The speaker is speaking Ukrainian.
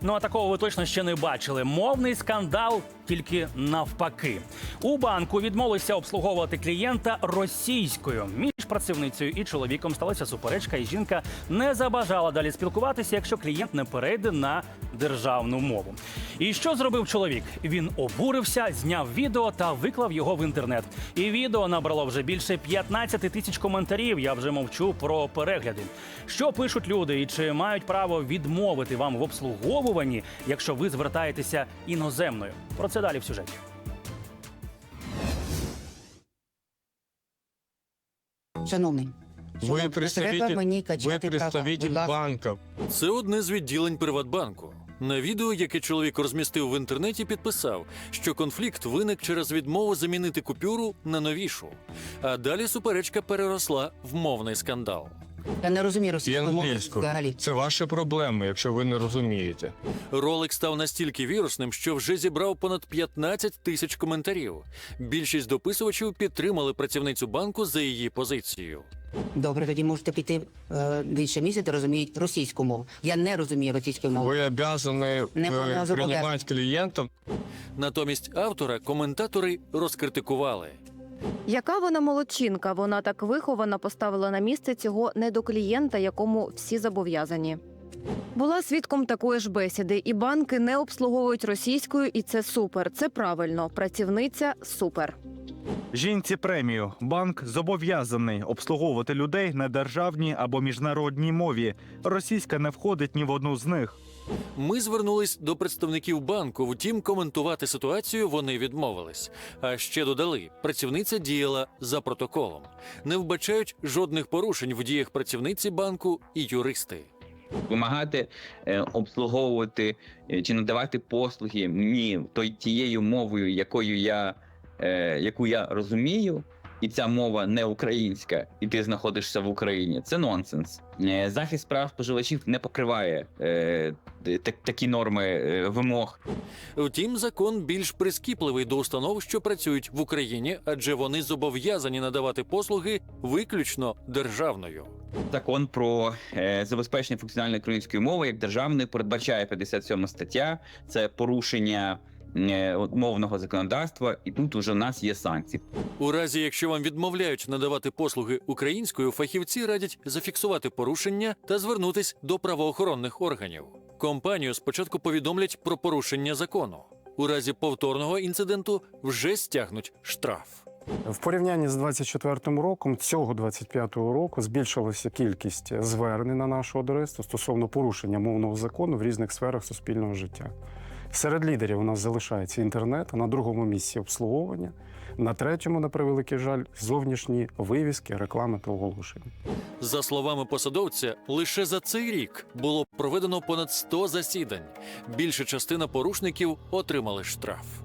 Ну а такого ви точно ще не бачили. Мовний скандал тільки навпаки. У банку відмовилися обслуговувати клієнта російською. Працівницею і чоловіком сталася суперечка, і жінка не забажала далі спілкуватися, якщо клієнт не перейде на державну мову. І що зробив чоловік? Він обурився, зняв відео та виклав його в інтернет. І відео набрало вже більше 15 тисяч коментарів. Я вже мовчу про перегляди. Що пишуть люди, і чи мають право відмовити вам в обслуговуванні, якщо ви звертаєтеся іноземною? Про це далі в сюжеті. Шановний, ви представитель, мені ви представитель банка. Це одне з відділень Приватбанку. На відео, яке чоловік розмістив в інтернеті, підписав, що конфлікт виник через відмову замінити купюру на новішу. А далі суперечка переросла в мовний скандал. Я не розумію І російську взагалі. Це ваші проблеми, якщо ви не розумієте. Ролик став настільки вірусним, що вже зібрав понад 15 тисяч коментарів. Більшість дописувачів підтримали працівницю банку за її позицією. Добре, тоді можете піти е, в інше місце, розуміють російську мову. Я не розумію російської мови. Ви обязані Не е, обов'язок, приймати клієнтів. Натомість автора коментатори розкритикували. Яка вона молодчинка? Вона так вихована поставила на місце цього недоклієнта, якому всі зобов'язані. Була свідком такої ж бесіди, і банки не обслуговують російською, і це супер. Це правильно. Працівниця супер. Жінці премію. Банк зобов'язаний обслуговувати людей на державній або міжнародній мові. Російська не входить ні в одну з них. Ми звернулись до представників банку, втім, коментувати ситуацію вони відмовились. А ще додали, працівниця діяла за протоколом. Не вбачають жодних порушень в діях працівниці банку і юристи. вимагати е, обслуговувати е, чи надавати послуги мені той тією мовою, якою я, е, яку я розумію, і ця мова не українська, і ти знаходишся в Україні. Це нонсенс. Е, захист прав споживачів не покриває е, та- такі норми е, вимог. Втім, закон більш прискіпливий до установ, що працюють в Україні, адже вони зобов'язані надавати послуги виключно державною. Закон про е, забезпечення функціональної української мови як державної передбачає 57 стаття. Це порушення мовного законодавства, і тут уже у нас є санкції. У разі, якщо вам відмовляють надавати послуги українською, фахівці радять зафіксувати порушення та звернутись до правоохоронних органів. Компанію спочатку повідомлять про порушення закону. У разі повторного інциденту вже стягнуть штраф. В порівнянні з 24 роком, цього 25-го року збільшилася кількість звернень на нашу адресу стосовно порушення мовного закону в різних сферах суспільного життя. Серед лідерів у нас залишається інтернет, на другому місці обслуговування, на третьому, на превеликий жаль, зовнішні вивіски, реклами та оголошення. За словами посадовця, лише за цей рік було проведено понад 100 засідань. Більша частина порушників отримали штраф.